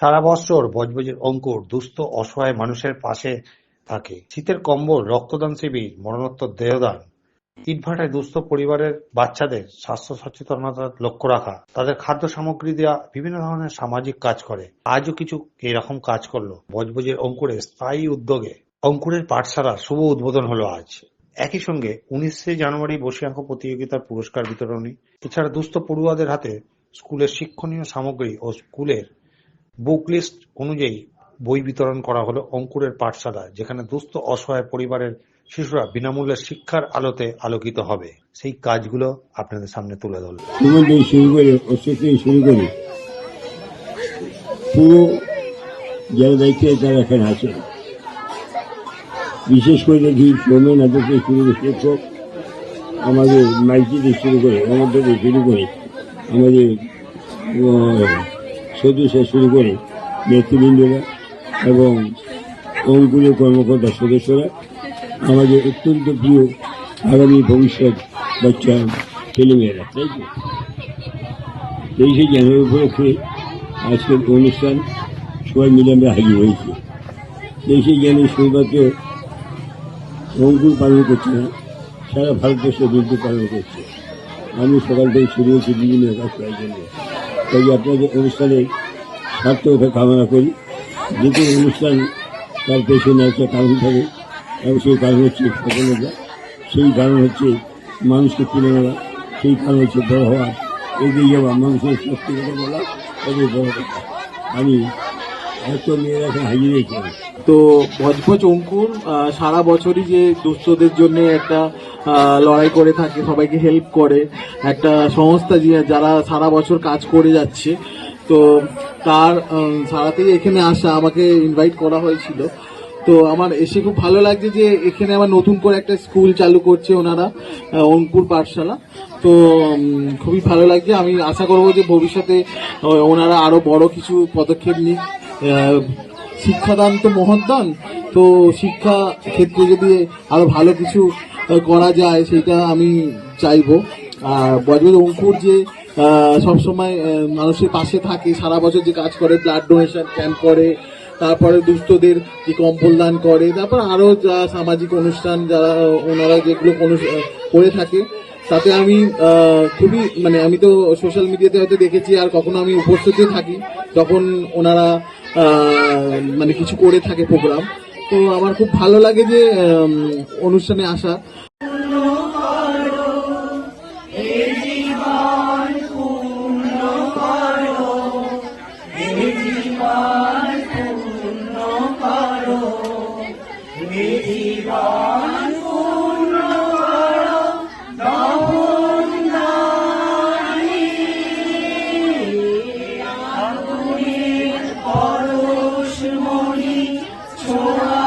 সারা বৎসর বজবজের অঙ্কুর দুস্থ, অসহায় মানুষের পাশে থাকে। শীতের কম্বল, রক্তদান শিবির, মরণোত্তর দেহদান। ইটভাটায় দুস্থ পরিবারের বাচ্চাদের স্বাস্থ্য সচেতনতা লক্ষ্য রাখা। তাদের খাদ্য সামগ্রী দেওয়া বিভিন্ন ধরনের সামাজিক কাজ করে। আজও কিছু এরকম কাজ করল বজবজের অঙ্কুরের স্থায়ী উদ্যোগে। অঙ্কুরের পাঠশালার শুভ উদ্বোধন হলো আজ। একই সঙ্গে উনিশে জানুয়ারি বসিয়াঙ্ক প্রতিযোগিতার পুরস্কার বিতরণী। এছাড়া দুস্থ পড়ুয়াদের হাতে স্কুলের শিক্ষণীয় সামগ্রী ও স্কুলের বুক লিস্ট অনুযায়ী বই বিতরণ করা হলো অঙ্কুরের পাঠশালা, যেখানে দুস্থ অসহায় পরিবারের শিশুরা বিনামূল্যে শিক্ষার আলোতে আলোকিত হবে। সেই কাজগুলো আপনাদের সামনে তুলে ধরল শুরু করে শুরু করে, পুরো যারা দায়িত্বে তারা এখানে আছে। বিশেষ করে দেখি সোমেন হাতে শুরু শিক্ষক, আমাদের মাইকি শুরু করে থেকে শুরু করে, আমাদের সদস্য শুরু করে নেতৃবৃন্দরা এবং অঙ্কুলের কর্মকর্তা সদস্যরা। আমাদের অত্যন্ত প্রিয় আগামী ভবিষ্যৎ বাচ্চা ছেলেমেয়েরা তাই তো? তেইশে জানুয়ারি উপলক্ষে আজকের অনুষ্ঠান সবাই মিলে আমরা হাজির হয়েছি। তেইশে জানুয়ারি শুধুমাত্র অঙ্কুর পালন করছে না, সারা ভারতবর্ষ যুদ্ধ পালন করছে। আমি সকাল থেকে শুরু হয়েছি বিভিন্ন কাজ করার জন্য। তাই আপনাদের অনুষ্ঠানে সার্থকতা কামনা করি। যে কোনো অনুষ্ঠান তার পেছনে একটা কারণ থাকে, এবং সেই কারণ হচ্ছে সফলতা সেই কারণ হচ্ছে মানুষকে তুলে নেওয়া, সেই কারণ হচ্ছে বড় হওয়া। এগিয়ে যাওয়া, মানুষের সত্যি কথা বলা তবে বড় কথা। আমি এত মেয়েরা হাজির হয়েছে তো ভজভজ অঙ্কুর সারা বছরই যে দুস্থদের জন্য একটা লড়াই করে থাকে, সবাইকে হেল্প করে, একটা সংস্থা যে যারা সারা বছর কাজ করে যাচ্ছে, তো তার সারাতেই এখানে আসা, আমাকে ইনভাইট করা হয়েছিল। তো আমার এসে খুব ভালো লাগছে যে এখানে আমার নতুন করে একটা স্কুল চালু করছে ওনারা অঙ্কুর পাঠশালা। তো খুবই ভালো লাগছে। আমি আশা করব যে ভবিষ্যতে ওনারা আরও বড় কিছু পদক্ষেপ নিক। শিক্ষাদান তো মহৎদান তো শিক্ষা ক্ষেত্রে যদি আরও ভালো কিছু করা যায়, সেটা আমি চাইব। আর বজবজ অঙ্কুর যে সবসময় মানুষের পাশে থাকে, সারা বছর যে কাজ করে ব্লাড ডোনেশন ক্যাম্প করে, তারপরে দুস্থদের যে কম্বল দান করে, তারপর আরও যা সামাজিক অনুষ্ঠান, যারা ওনারা যেগুলো করে থাকে তাতে আমি খুবই মানে আমি তো সোশ্যাল মিডিয়াতে হয়তো দেখেছি আর কখনো আমি উপস্থিত থাকি, তখন ওনারা মানে কিছু করে থাকে প্রোগ্রাম তো আমার খুব ভালো লাগে যে অনুষ্ঠানে আসা। জীবন Oh.